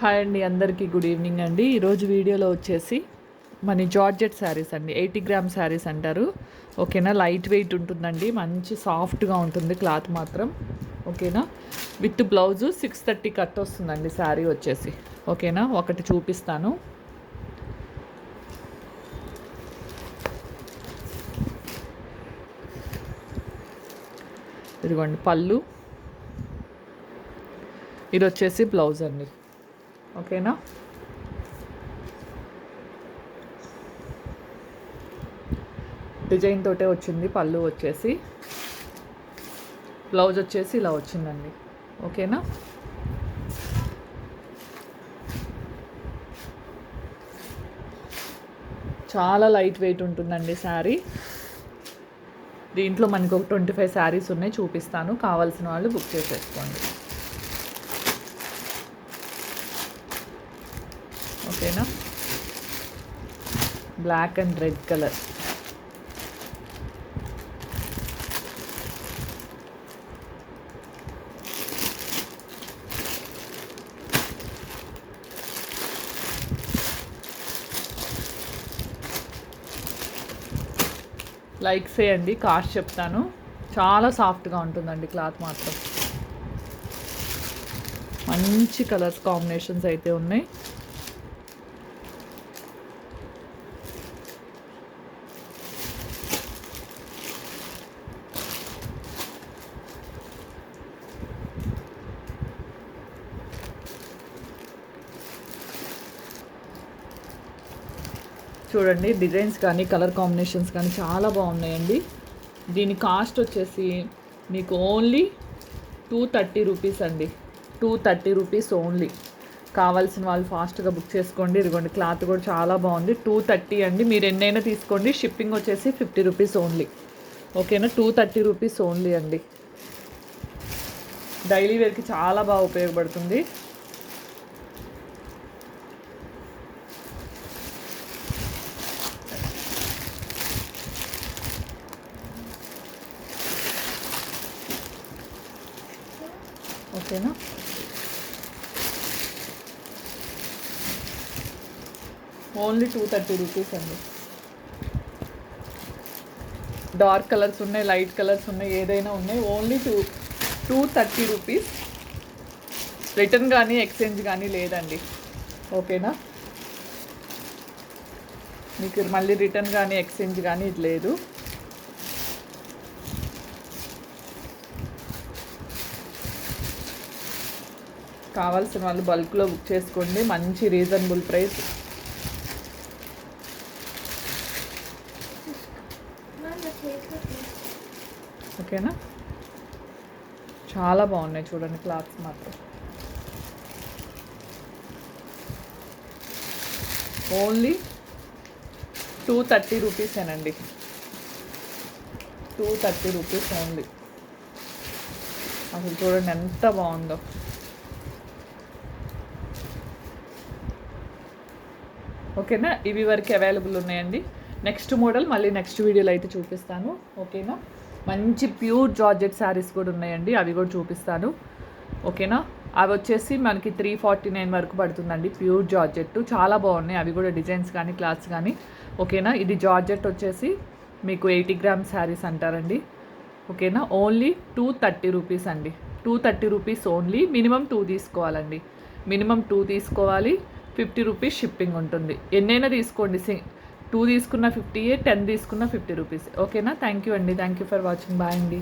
Hi అండి అందరికీ good evening అండి. ఈరోజు వీడియోలో వచ్చేసి మన జార్జెట్ శారీస్ అండి ఎయిటీ గ్రామ్ శారీస్ అంటారు. ఓకేనా? లైట్ వెయిట్ ఉంటుందండి మంచి సాఫ్ట్గా ఉంటుంది క్లాత్ మాత్రం. ఓకేనా? With blouse six thirty cut వస్తుందండి శారీ వచ్చేసి. ఓకేనా? ఒకటి చూపిస్తాను. ఇదిగోండి పళ్ళు. ఇది వచ్చేసి బ్లౌజ్ అండి. ఓకేనా? డిజైన్ తోటే వచ్చింది పళ్ళు వచ్చేసి. బ్లౌజ్ వచ్చేసి ఇలా వచ్చిందండి. ఓకేనా? చాలా లైట్ వెయిట్ ఉంటుందండి శారీ. దీంట్లో మనకు ఒక ట్వంటీ ఫైవ్ శారీస్ ఉన్నాయి చూపిస్తాను. కావాల్సిన వాళ్ళు బుక్ చేసేసుకోండి. ఓకేనా? Black and red colour like చేయండి కాస్ట్ చెప్తాను. చాలా సాఫ్ట్గా ఉంటుందండి క్లాత్ మాత్రం. మంచి కలర్స్ కాంబినేషన్స్ అయితే ఉన్నాయి. చూడండి డిజైన్స్ కానీ కలర్ కాంబినేషన్స్ కానీ చాలా బాగున్నాయండి. దీని కాస్ట్ వచ్చేసి మీకు ఓన్లీ టూ థర్టీ రూపీస్ అండి. Two thirty rupees only. కావాల్సిన వాళ్ళు ఫాస్ట్గా బుక్ చేసుకోండి. ఇదిగోండి క్లాత్ కూడా చాలా బాగుంది. టూ థర్టీ అండి. మీరు ఎన్నైనా తీసుకోండి. షిప్పింగ్ వచ్చేసి ఫిఫ్టీ రూపీస్ ఓన్లీ. ఓకేనా? టూ థర్టీ రూపీస్ ఓన్లీ అండి. డైలీ వేర్కి చాలా బాగా ఉపయోగపడుతుంది. ఓకేనా ఓన్లీ టూ థర్టీ రూపీస్ అండి. డార్క్ కలర్స్ ఉన్నాయి లైట్ కలర్స్ ఉన్నాయి ఏదైనా ఉన్నాయి. Only two two thirty rupees. Return కానీ ఎక్స్చేంజ్ కానీ లేదండి. ఓకేనా? మీకు మళ్ళీ రిటర్న్ కానీ ఎక్స్చేంజ్ కానీ ఇది లేదు. కావాల్సిన వాళ్ళు బల్క్లో బుక్ చేసుకోండి. మంచి రీజనబుల్ ప్రైస్. ఓకేనా? చాలా బాగున్నాయి చూడండి క్లాత్స్ మాత్రం. Only two thirty రూపీసేనండి. Two thirty rupees only. అసలు చూడండి ఎంత బాగుందో. ఓకేనా? ఇవి వరకు అవైలబుల్ ఉన్నాయండి. నెక్స్ట్ మోడల్ మళ్ళీ నెక్స్ట్ వీడియోలో అయితే చూపిస్తాను. ఓకేనా? మంచి ప్యూర్ జార్జెట్ శారీస్ కూడా ఉన్నాయండి. అవి కూడా చూపిస్తాను. ఓకేనా? అవి వచ్చేసి మనకి త్రీ ఫార్టీ నైన్ వరకు పడుతుందండి. Pure georgette. చాలా బాగున్నాయి. అవి కూడా డిజైన్స్ కానీ క్లాత్స్ కానీ. ఓకేనా? ఇది జార్జెట్ వచ్చేసి మీకు ఎయిటీ గ్రామ్ శారీస్ అంటారండి. ఓకేనా? ఓన్లీ టూ థర్టీ రూపీస్ అండి. Two thirty rupees only minimum two తీసుకోవాలండి. మినిమం టూ తీసుకోవాలి. ఫిఫ్టీ రూపీస్ షిప్పింగ్ ఉంటుంది. ఎన్నైనా తీసుకోండి. సి టూ తీసుకున్న ఫిఫ్టీయే టెన్ తీసుకున్న ఫిఫ్టీ రూపీస్. ఓకేనా? థ్యాంక్ యూ అండి. Thank you for watching. Bye అండి.